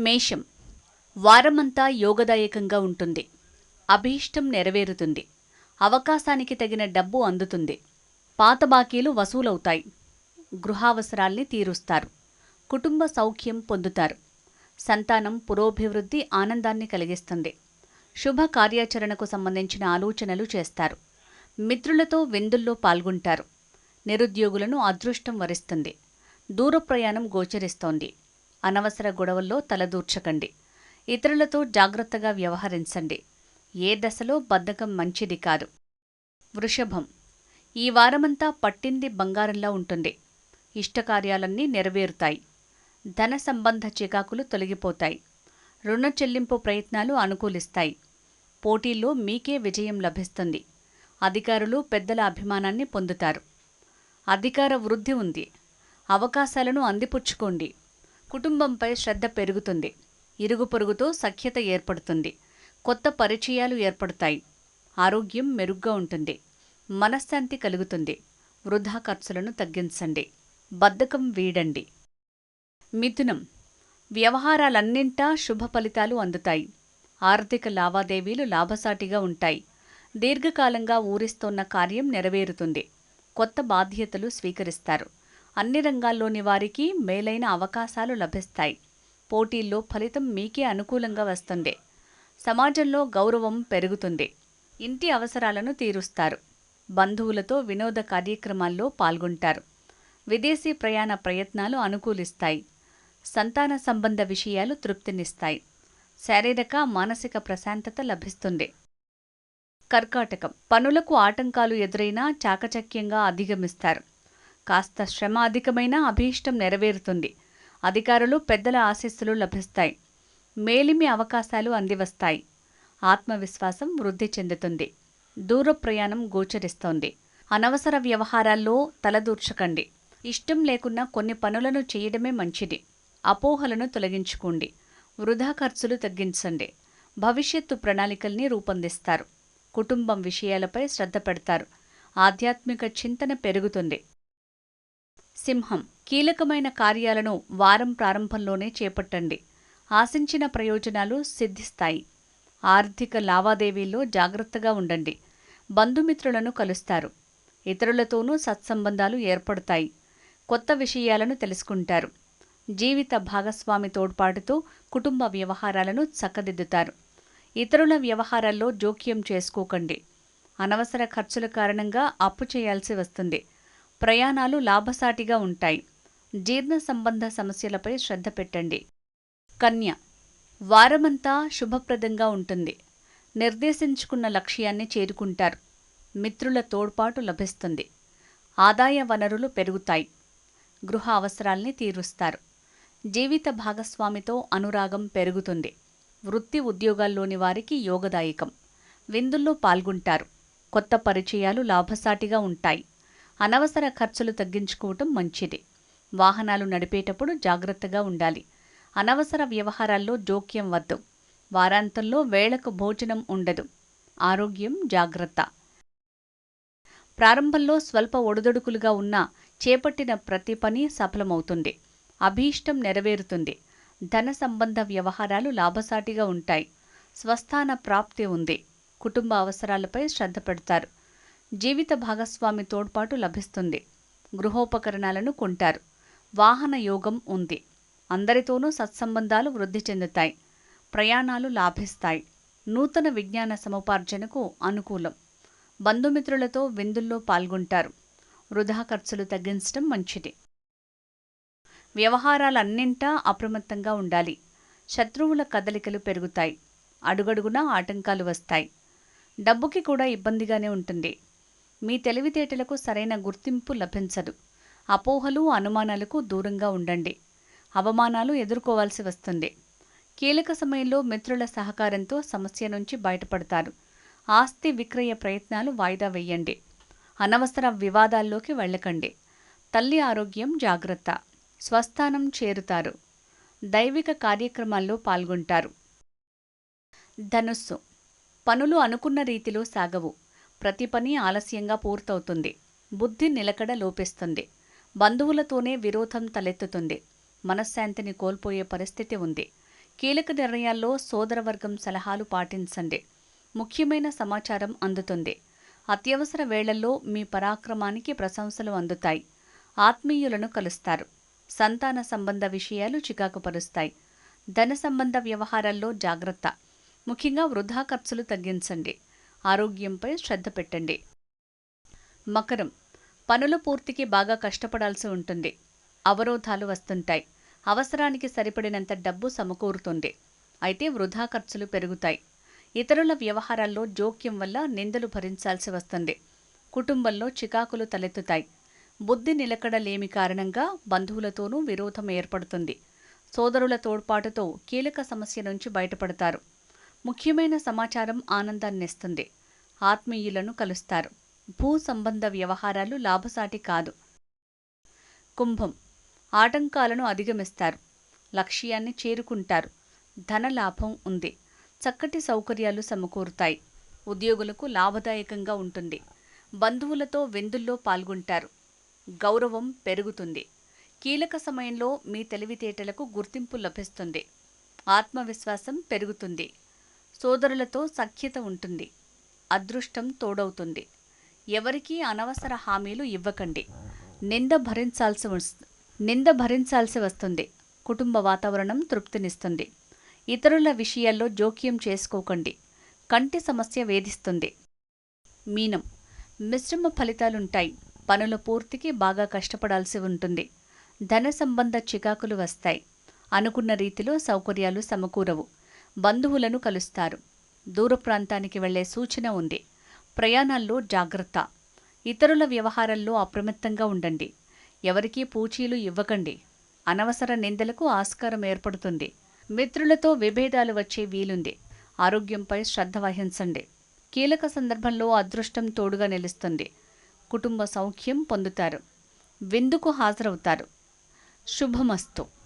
మేషం. వారమంతా యోగదాయకంగా ఉంటుంది. అభీష్టం నెరవేరుతుంది. అవకాశానికి తగిన డబ్బు అందుతుంది. పాత బాకీలు వసూలవుతాయి. గృహావసరాల్ని తీరుస్తారు. కుటుంబ సౌఖ్యం పొందుతారు. సంతానం పురోభివృద్ధి ఆనందాన్ని కలిగిస్తుంది. శుభ కార్యాచరణకు సంబంధించిన ఆలోచనలు చేస్తారు. మిత్రులతో విందుల్లో పాల్గొంటారు. నిరుద్యోగులను అదృష్టం వరిస్తుంది. దూర ప్రయాణం గోచరిస్తోంది. అనవసర గొడవల్లో తలదూర్చకండి. ఇతరులతో జాగ్రత్తగా వ్యవహరించండి. ఏ దశలో బద్ధకం మంచిది కాదు. వృషభం. ఈ వారమంతా పట్టింది బంగారంలా ఉంటుంది. ఇష్టకార్యాలన్నీ నెరవేరుతాయి. ధన సంబంధ చికాకులు తొలగిపోతాయి. రుణ చెల్లింపు ప్రయత్నాలు అనుకూలిస్తాయి. పోటీల్లో మీకే విజయం లభిస్తుంది. అధికారులు పెద్దల అభిమానాన్ని పొందుతారు. అధికార వృద్ధి ఉంది. అవకాశాలను అందిపుచ్చుకోండి. కుటుంబంపై శ్రద్ధ పెరుగుతుంది. ఇరుగు పొరుగుతో సఖ్యత ఏర్పడుతుంది. కొత్త పరిచయాలు ఏర్పడతాయి. ఆరోగ్యం మెరుగ్గా ఉంటుంది. మనశ్శాంతి కలుగుతుంది. వృధా ఖర్చులను తగ్గించండి. బద్ధకం వీడండి. మిథునం. వ్యవహారాలన్నింటా శుభ ఫలితాలు అందుతాయి. ఆర్థిక లావాదేవీలు లాభసాటిగా ఉంటాయి. దీర్ఘకాలంగా ఊరిస్తోన్న కార్యం నెరవేరుతుంది. కొత్త బాధ్యతలు స్వీకరిస్తారు. అన్ని రంగాల్లోని వారికి మేలైన అవకాశాలు లభిస్తాయి. పోటీల్లో ఫలితం మీకే అనుకూలంగా వస్తుంది. సమాజంలో గౌరవం పెరుగుతుంది. ఇంటి అవసరాలను తీరుస్తారు. బంధువులతో వినోద కార్యక్రమాల్లో పాల్గొంటారు. విదేశీ ప్రయాణ ప్రయత్నాలు అనుకూలిస్తాయి. సంతాన సంబంధ విషయాలు తృప్తినిస్తాయి. శారీరక మానసిక ప్రశాంతత లభిస్తుంది. కర్కాటకం. పనులకు ఆటంకాలు ఎదురైనా చాకచక్యంగా అధిగమిస్తారు. కాస్త శ్రమ అధికమైన అభీష్టం నెరవేరుతుంది. అధికారులు పెద్దల ఆశీస్సులు లభిస్తాయి. మేలిమి అవకాశాలు అందివస్తాయి. ఆత్మవిశ్వాసం వృద్ధి చెందుతుంది. దూర ప్రయాణం గోచరిస్తోంది. అనవసర వ్యవహారాల్లో తలదూర్చకండి. ఇష్టం లేకున్నా కొన్ని పనులను చేయడమే మంచిది. అపోహలను తొలగించుకోండి. వృధా ఖర్చులు తగ్గించండి. భవిష్యత్తు ప్రణాళికల్ని రూపొందిస్తారు. కుటుంబం విషయాలపై శ్రద్ధ పెడతారు. ఆధ్యాత్మిక చింతన పెరుగుతుంది. సింహం కీలకమైన కార్యాలను వారం ప్రారంభంలోనే చేపట్టండి. ఆశించిన ప్రయోజనాలు సిద్ధిస్తాయి. ఆర్థిక లావాదేవీల్లో జాగ్రత్తగా ఉండండి. బంధుమిత్రులను కలుస్తారు. ఇతరులతోనూ సత్సంబంధాలు ఏర్పడతాయి. కొత్త విషయాలను తెలుసుకుంటారు. జీవిత భాగస్వామి తోడ్పాటుతో కుటుంబ వ్యవహారాలను చక్కదిద్దుతారు. ఇతరుల వ్యవహారాల్లో జోక్యం చేసుకోకండి. అనవసర ఖర్చుల కారణంగా అప్పు చేయాల్సి వస్తుంది. ప్రయాణాలు లాభసాటిగా ఉంటాయి. జీర్ణ సంబంధ సమస్యలపై శ్రద్ధ పెట్టండి. కన్య వారమంతా శుభప్రదంగా ఉంటుంది. నిర్దేశించుకున్న లక్ష్యాన్ని చేరుకుంటారు. మిత్రుల తోడ్పాటు లభిస్తుంది. ఆదాయ వనరులు పెరుగుతాయి. గృహ అవసరాల్ని తీరుస్తారు. జీవిత భాగస్వామితో అనురాగం పెరుగుతుంది. వృత్తి ఉద్యోగాల్లోని వారికి యోగదాయకం. విందుల్లో పాల్గొంటారు. కొత్త పరిచయాలు లాభసాటిగా ఉంటాయి. అనవసర ఖర్చులు తగ్గించుకోవటం మంచిది. వాహనాలు నడిపేటప్పుడు జాగ్రత్తగా ఉండాలి. అనవసర వ్యవహారాల్లో జోక్యం వద్దు. వారాంతంలో వేళకు భోజనం ఉండదు. ఆరోగ్యం జాగ్రత్త. ప్రారంభంలో స్వల్ప ఒడిదొడుకులుగా ఉన్న చేపట్టిన ప్రతి పని సఫలమవుతుంది. అభీష్టం నెరవేరుతుంది. ధన సంబంధ వ్యవహారాలు లాభసాటిగా ఉంటాయి. స్వస్థాన ప్రాప్తి ఉంది. కుటుంబ అవసరాలపై శ్రద్ధ పెడతారు. జీవిత భాగస్వామి తోడ్పాటు లభిస్తుంది. గృహోపకరణాలను కొంటారు. వాహన యోగం ఉంది. అందరితోనూ సత్సంబంధాలు వృద్ధి చెందుతాయి. ప్రయాణాలు లాభిస్తాయి. నూతన విజ్ఞాన సముపార్జనకు అనుకూలం. బంధుమిత్రులతో విందుల్లో పాల్గొంటారు. వృధా ఖర్చులు తగ్గించడం మంచిది. వ్యవహారాలన్నింటా అప్రమత్తంగా ఉండాలి. శత్రువుల కదలికలు పెరుగుతాయి. అడుగడుగునా ఆటంకాలు వస్తాయి. డబ్బుకి కూడా ఇబ్బందిగానే ఉంటుంది. మీ తెలివితేటలకు సరైన గుర్తింపు లభించదు. అపోహలు అనుమానాలకు దూరంగా ఉండండి. అవమానాలు ఎదుర్కోవాల్సి వస్తుంది. కీలక సమయంలో మిత్రుల సహకారంతో సమస్య నుంచి బయటపడతారు. ఆస్తి విక్రయ ప్రయత్నాలు వాయిదా వేయండి. అనవసర వివాదాల్లోకి వెళ్ళకండి. తల్లి ఆరోగ్యం జాగ్రత్త. స్వస్థానం చేరుతారు. దైవిక కార్యక్రమాల్లో పాల్గొంటారు. ధనుస్సు. పనులు అనుకున్న రీతిలో సాగవు. ప్రతి పని ఆలస్యంగా పూర్తవుతుంది. బుద్ధి నిలకడ లోపిస్తుంది. బంధువులతోనే విరోధం తలెత్తుతుంది. మనశ్శాంతిని కోల్పోయే పరిస్థితి ఉంది. కీలక నిర్ణయాల్లో సోదరవర్గం సలహాలు పాటించండి. ముఖ్యమైన సమాచారం అందుతుంది. అత్యవసర వేళల్లో మీ పరాక్రమానికి ప్రశంసలు అందుతాయి. ఆత్మీయులను కలుస్తారు. సంతాన సంబంధ విషయాలు చికాకుపరుస్తాయి. ధన సంబంధ వ్యవహారాల్లో జాగ్రత్త. ముఖ్యంగా వృధా ఖర్చులు తగ్గించండి. ఆరోగ్యంపై శ్రద్ధ పెట్టండి. మకరం. పనుల పూర్తికి బాగా కష్టపడాల్సి ఉంటుంది. అవరోధాలు వస్తుంటాయి. అవసరానికి సరిపడినంత డబ్బు సమకూరుతుంది. అయితే వృధా ఖర్చులు పెరుగుతాయి. ఇతరుల వ్యవహారాల్లో జోక్యం వల్ల నిందలు భరించాల్సి వస్తుంది. కుటుంబంలో చికాకులు తలెత్తుతాయి. బుద్ధి నిలకడలేమి కారణంగా బంధువులతోనూ విరోధం ఏర్పడుతుంది. సోదరుల తోడ్పాటుతో కీలక సమస్య నుంచి బయటపడతారు. ముఖ్యమైన సమాచారం ఆనందాన్నిస్తుంది ఆత్మీయులను కలుస్తారు. భూ సంబంధ వ్యవహారాలు లాభసాటి కాదు. కుంభం ఆటంకాలను అధిగమిస్తారు. లక్ష్యాన్ని చేరుకుంటారు. ధన లాభం ఉంది. చక్కటి సౌకర్యాలు సమకూరుతాయి. ఉద్యోగులకు లాభదాయకంగా ఉంటుంది. బంధువులతో విందుల్లో పాల్గొంటారు. గౌరవం పెరుగుతుంది. కీలక సమయంలో మీ తెలివితేటలకు గుర్తింపు లభిస్తుంది. ఆత్మవిశ్వాసం పెరుగుతుంది. సోదరులతో సఖ్యత ఉంటుంది. అదృష్టం తోడవుతుంది. ఎవరికీ అనవసర హామీలు ఇవ్వకండి. నింద భరించాల్సి నింద భరించాల్సి వస్తుంది. కుటుంబ వాతావరణం తృప్తినిస్తుంది. ఇతరుల విషయాల్లో జోక్యం చేసుకోకండి. కంటి సమస్య వేధిస్తుంది. మీనం. మిశ్రమ ఫలితాలుంటాయి. పనుల పూర్తికి బాగా కష్టపడాల్సి ఉంటుంది. ధన సంబంధ చికాకులు వస్తాయి. అనుకున్న రీతిలో సౌకర్యాలు సమకూరవు. బంధువులను కలుస్తారు. దూర ప్రాంతానికి వెళ్ళే సూచన ఉంది. ప్రయాణాల్లో జాగ్రత్త. ఇతరుల వ్యవహారాల్లో అప్రమత్తంగా ఉండండి. ఎవరికీ పూచీలు ఇవ్వకండి. అనవసర నిందలకు ఆస్కారం ఏర్పడుతుంది. మిత్రులతో విభేదాలు వచ్చే వీలుంది. ఆరోగ్యంపై శ్రద్ధ వహించండి. కీలక సందర్భంలో అదృష్టం తోడుగా నిలుస్తుంది. కుటుంబ సౌఖ్యం పొందుతారు. విందుకు హాజరవుతారు. శుభమస్తు.